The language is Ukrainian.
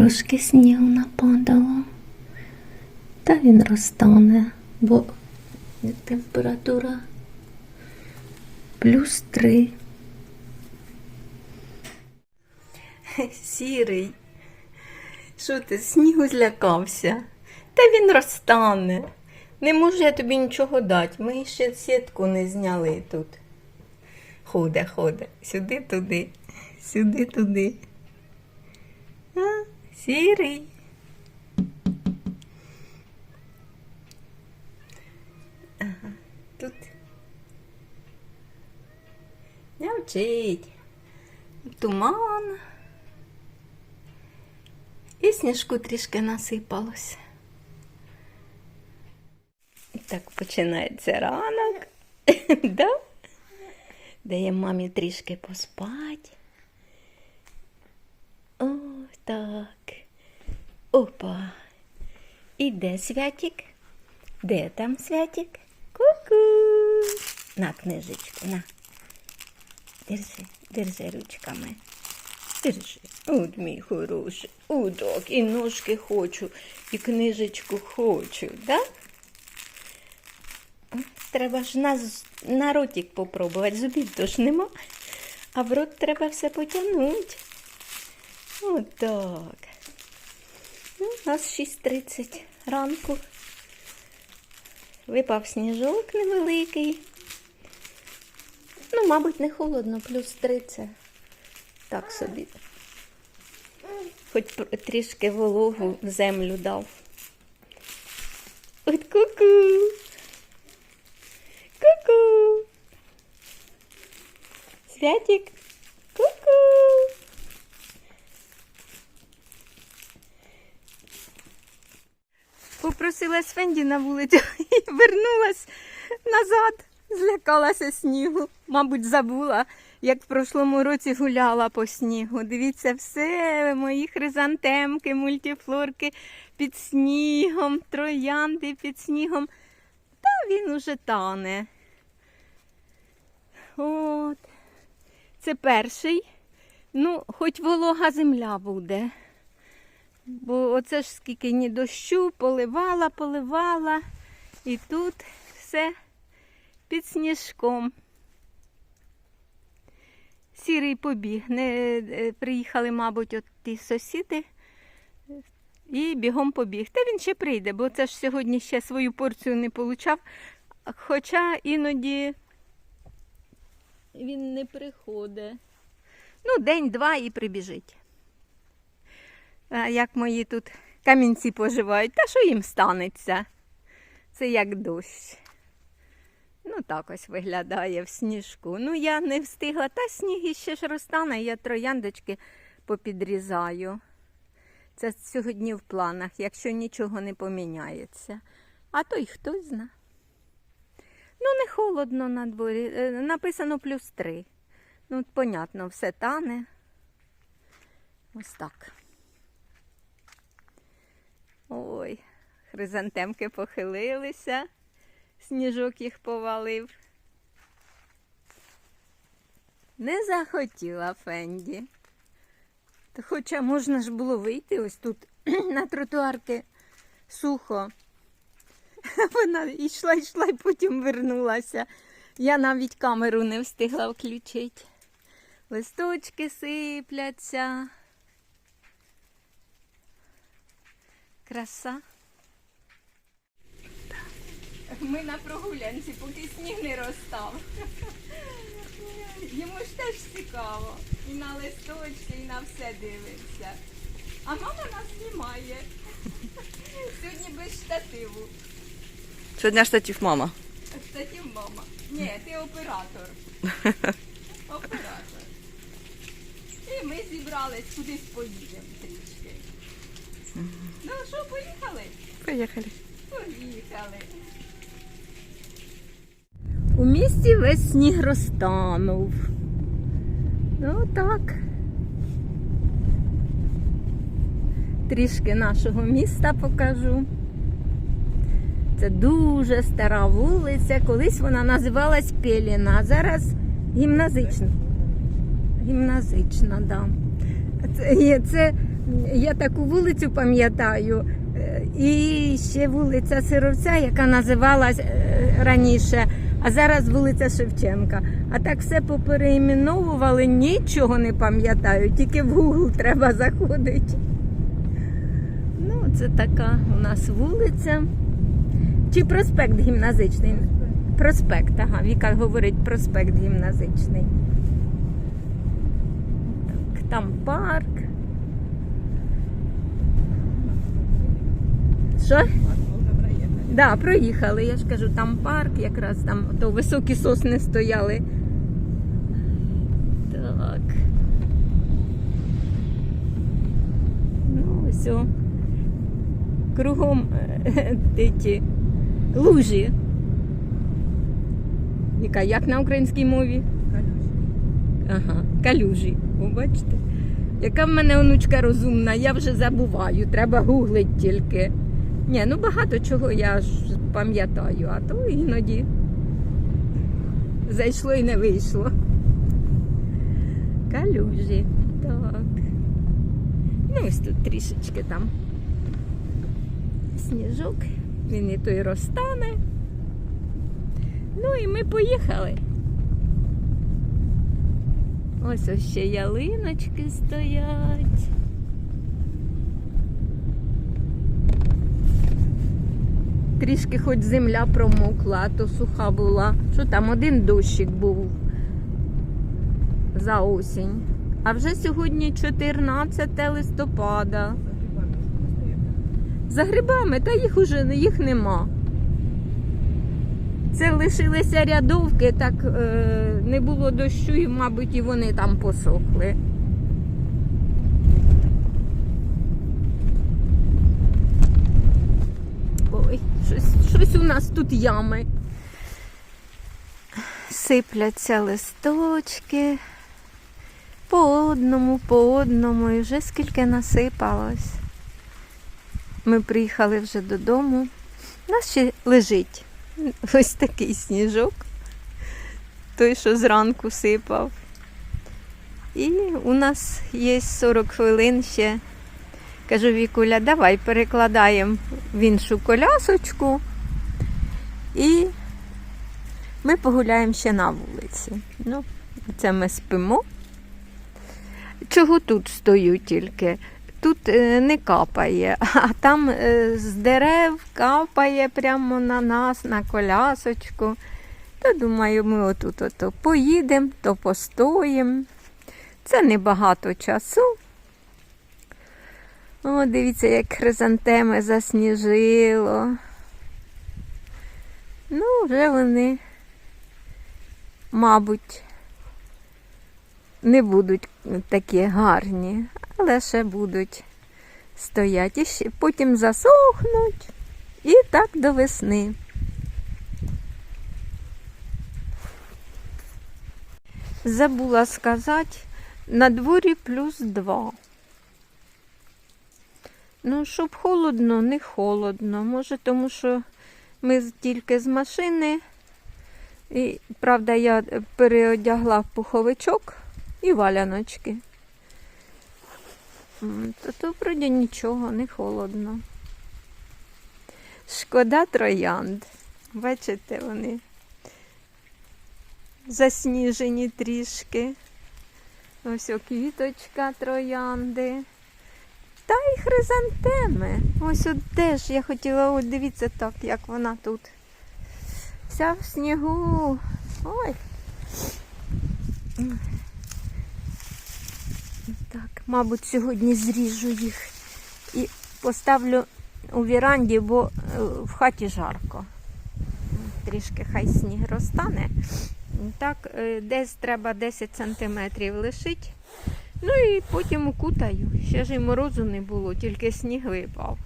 трошки снігу нападало. Та він розтане, бо температура плюс три. Сірий. Що ти снігу злякався? Та він розтане. Не можу я тобі нічого дати. Ми ще сітку не зняли тут. Ходе, ходе. Сюди туди, сюди туди. А, сірий. Ага, тут. Навчить. Туман. І сніжку трішки насипалося. Так починається ранок. да? Дає мамі трішки поспати. Так. Опа. І де святик? Де там святик? Ку-ку. На книжечку, на. Держи, держи ручками. Держи. От мій хороший. Так, і ножки хочу, і книжечку хочу, да? Треба ж на, на ротик попробувати. Зубів то ж нема. А в рот треба все потягнути. Отак. Ну, у нас 6.30 ранку. Випав сніжок невеликий. Ну, мабуть, не холодно, плюс 3 це так собі. Хоч трішки вологу в землю дав. От ку-ку. Ку-ку. Святик. Ку-ку. Попросила Фенді на вулицю і вернулась назад. Злякалася снігу. Мабуть, забула, як в прошлому році гуляла по снігу. Дивіться, все, мої хризантемки, мультифлорки під снігом, троянди під снігом. Та він уже тане. От. Це перший. Ну, хоч волога земля буде. Бо оце ж скільки ні дощу, поливала, поливала. І тут все під сніжком. Сірий побіг. Не, е, приїхали, мабуть, от ті сусіди і бігом побіг. Та він ще прийде, бо це ж сьогодні ще свою порцію не получав. Хоча іноді він не приходить. Ну, день-два і прибіжить. Як мої тут камінці поживають, та що їм станеться? Це як дощ. Ну, так ось виглядає в сніжку. Ну, я не встигла, та сніг іще ж розтане, я трояндочки попідрізаю. Це сьогодні в планах, якщо нічого не поміняється. А то й хтось зна. Ну, не холодно на дворі. Е, Написано плюс три. Ну, понятно, все тане. Ось так. Ой, хризантемки похилилися, сніжок їх повалив. Не захотіла Фенді. Та хоча можна ж було вийти ось тут на тротуарки сухо. Вона йшла, йшла і потім вернулася. Я навіть камеру не встигла включити. Листочки сипляться. Краса. Ми на прогулянці, поки сніг не розстав. Йому ж теж цікаво. І на листочки, і на все дивиться. А мама нас знімає. Сьогодні без штативу. Сьогодні штатів мама. Штатив мама. Ні, ти оператор. Оператор. І ми зібрались кудись поїдемо трішки. Ну що, поїхали? Поїхали. Поїхали. У місті весь сніг розтанув. Ну так. Трішки нашого міста покажу. Це дуже стара вулиця. Колись вона називалась Пеліна, а зараз гімназична. Гімназична, так. Да. Це, це Я таку вулицю пам'ятаю. е, І ще вулиця Сировця, яка називалась е, раніше, а зараз вулиця Шевченка. А так все попереіменовували, нічого не пам'ятаю, тільки в Google треба заходити. Ну, це така у нас вулиця. Чи проспект гімназичний? Проспект, ага, Віка говорить проспект гімназичний. Так, там парк. Що? Да, проїхали. Я ж кажу, там парк, якраз там то високі сосни стояли. Так. Ну, о. Кругом е, ті лужі. Яка, як на українській мові? Ага, калюжі. Ви бачите? Яка в мене онучка розумна, я вже забуваю, треба гуглить тільки. Ні, ну багато чого я ж пам'ятаю, а то іноді зайшло і не вийшло. Калюжі. Так. Ну, ось тут трішечки там сніжок. Він і той розтане. Ну і ми поїхали. Ось ось ще ялиночки стоять. Трішки хоч земля промокла, то суха була. Що там один дощик був за осінь. А вже сьогодні 14 листопада. За грибами, та їх уже їх нема. Це лишилися рядовки, так е, не було дощу, і, мабуть, і вони там посохли. Ой, щось, щось у нас тут ями. Сипляться листочки. По одному, по одному, і вже скільки насипалось. Ми приїхали вже додому. У нас ще лежить ось такий сніжок, той, що зранку сипав. І у нас є 40 хвилин ще. Кажу, Вікуля, давай перекладаємо в іншу колясочку і ми погуляємо ще на вулиці. Ну, це ми спимо. Чого тут стою тільки? Тут е, не капає, а там е, з дерев капає прямо на нас, на колясочку. То думаю, ми отут ото поїдемо, то постоїмо. Це небагато часу. О, дивіться, як хризантеми засніжило. Ну, вже вони, мабуть, не будуть такі гарні, але ще будуть стояти. І потім засохнуть і так до весни. Забула сказати, на дворі плюс два. Ну, щоб холодно, не холодно. Може, тому що ми тільки з машини. І, правда, я переодягла в пуховичок і валяночки. То, то вроді нічого, не холодно. Шкода троянд. Бачите, вони засніжені трішки. Ось о, квіточка троянди. Та й хризантеми. Ось от теж я хотіла, от дивіться так, як вона тут. Вся в снігу. Ой. Так, мабуть, сьогодні зріжу їх і поставлю у віранді, бо е, в хаті жарко. Трішки хай сніг розтане. Так, е, десь треба 10 сантиметрів лишить. Ну і потім укутаю. Ще ж і морозу не було, тільки сніг випав.